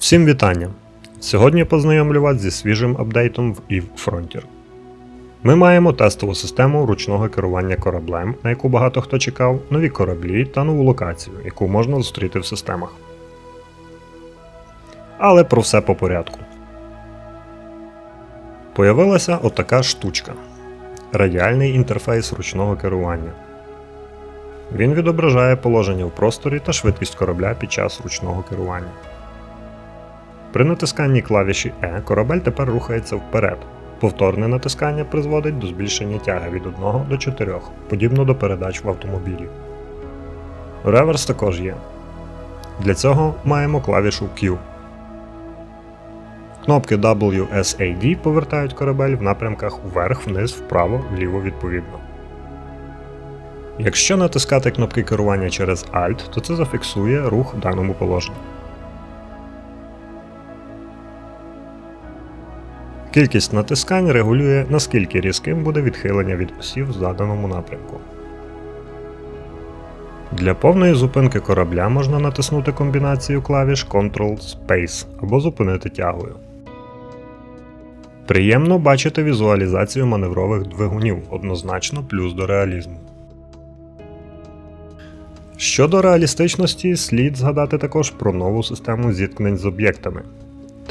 Всім вітання! Сьогодні познайомлю вас зі свіжим апдейтом в EVE Frontier. Ми маємо тестову систему ручного керування кораблем, на яку багато хто чекав, нові кораблі та нову локацію, яку можна зустріти в системах. Але про все по порядку. Появилася отака штучка радіальний інтерфейс ручного керування. Він відображає положення в просторі та швидкість корабля під час ручного керування. При натисканні клавіші E корабель тепер рухається вперед. Повторне натискання призводить до збільшення тяги від 1 до 4, подібно до передач в автомобілі. Реверс також є. Для цього маємо клавішу Q. Кнопки WSAD повертають корабель в напрямках вверх, вниз, вправо, вліво відповідно. Якщо натискати кнопки керування через Alt, то це зафіксує рух в даному положенні. Кількість натискань регулює, наскільки різким буде відхилення від осів в заданому напрямку. Для повної зупинки корабля можна натиснути комбінацію клавіш Ctrl-Space або зупинити тягою. Приємно бачити візуалізацію маневрових двигунів однозначно плюс до реалізму. Щодо реалістичності, слід згадати також про нову систему зіткнень з об'єктами.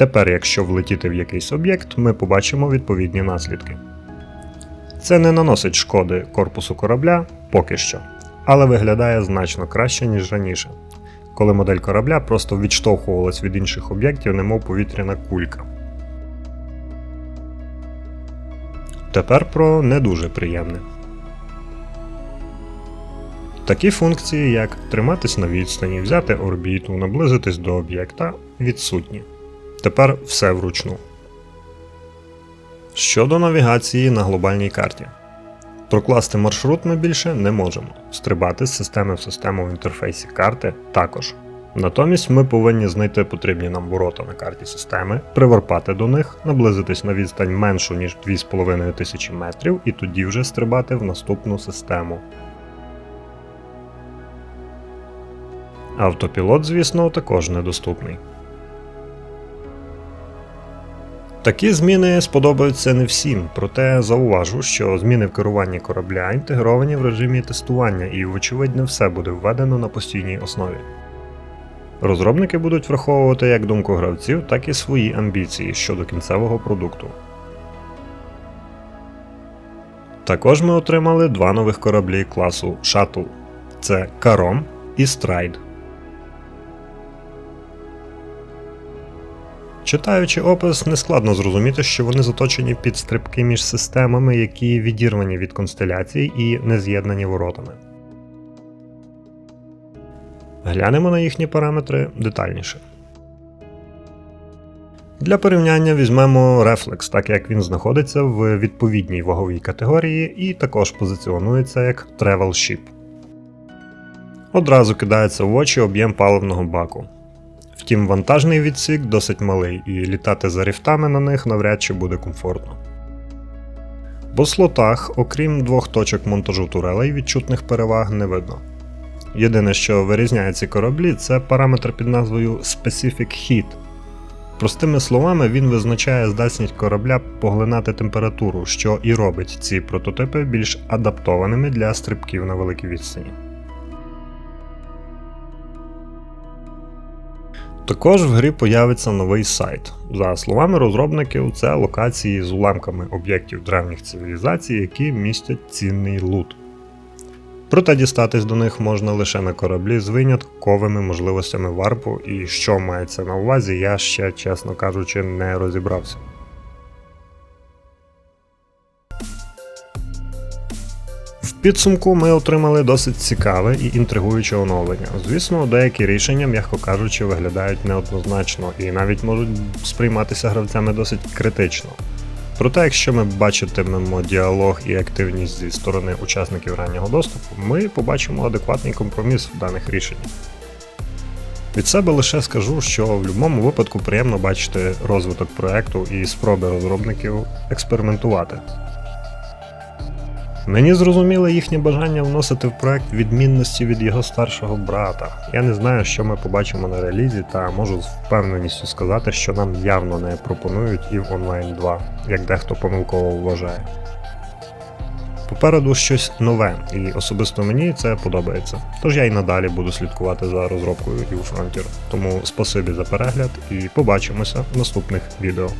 Тепер, якщо влетіти в якийсь об'єкт, ми побачимо відповідні наслідки. Це не наносить шкоди корпусу корабля поки що, але виглядає значно краще, ніж раніше, коли модель корабля просто відштовхувалась від інших об'єктів, немов повітряна кулька. Тепер про не дуже приємне. Такі функції, як триматись на відстані, взяти орбіту, наблизитись до об'єкта, відсутні. Тепер все вручну. Щодо навігації на глобальній карті. Прокласти маршрут ми більше не можемо. Стрибати з системи в систему в інтерфейсі карти також. Натомість ми повинні знайти потрібні нам ворота на карті системи, приверпати до них, наблизитись на відстань меншу, ніж 2500 метрів, і тоді вже стрибати в наступну систему. Автопілот, звісно, також недоступний. Такі зміни сподобаються не всім, проте зауважу, що зміни в керуванні корабля інтегровані в режимі тестування і, вочевидь, не все буде введено на постійній основі. Розробники будуть враховувати як думку гравців, так і свої амбіції щодо кінцевого продукту. Також ми отримали два нових кораблі класу Shuttle це Каром і Stride. Читаючи опис, нескладно зрозуміти, що вони заточені під стрибки між системами, які відірвані від констеляцій і не з'єднані воротами. Глянемо на їхні параметри детальніше. Для порівняння візьмемо Reflex, так як він знаходиться в відповідній ваговій категорії і також позиціонується як Travel Ship. Одразу кидається в очі об'єм паливного баку. Втім, вантажний відсік досить малий, і літати за ріфтами на них навряд чи буде комфортно. По слотах, окрім двох точок монтажу турелей, відчутних переваг не видно. Єдине, що вирізняє ці кораблі, це параметр під назвою Specific Heat. Простими словами, він визначає здатність корабля поглинати температуру, що і робить ці прототипи більш адаптованими для стрибків на великій відстані. Також в грі появиться новий сайт. За словами розробників, це локації з уламками об'єктів древніх цивілізацій, які містять цінний лут. Проте дістатись до них можна лише на кораблі з винятковими можливостями варпу, і що мається на увазі, я ще, чесно кажучи, не розібрався. Підсумку ми отримали досить цікаве і інтригуюче оновлення. Звісно, деякі рішення, м'яко кажучи, виглядають неоднозначно і навіть можуть сприйматися гравцями досить критично. Проте, якщо ми бачитимемо діалог і активність зі сторони учасників раннього доступу, ми побачимо адекватний компроміс в даних рішеннях. Від себе лише скажу, що в будь-якому випадку приємно бачити розвиток проекту і спроби розробників експериментувати. Мені зрозуміло їхнє бажання вносити в проект відмінності від його старшого брата. Я не знаю, що ми побачимо на релізі, та можу з впевненістю сказати, що нам явно не пропонують і в онлайн 2, як дехто помилково вважає. Попереду щось нове, і особисто мені це подобається. Тож я й надалі буду слідкувати за розробкою EU Frontier. Тому спасибі за перегляд і побачимося в наступних відео.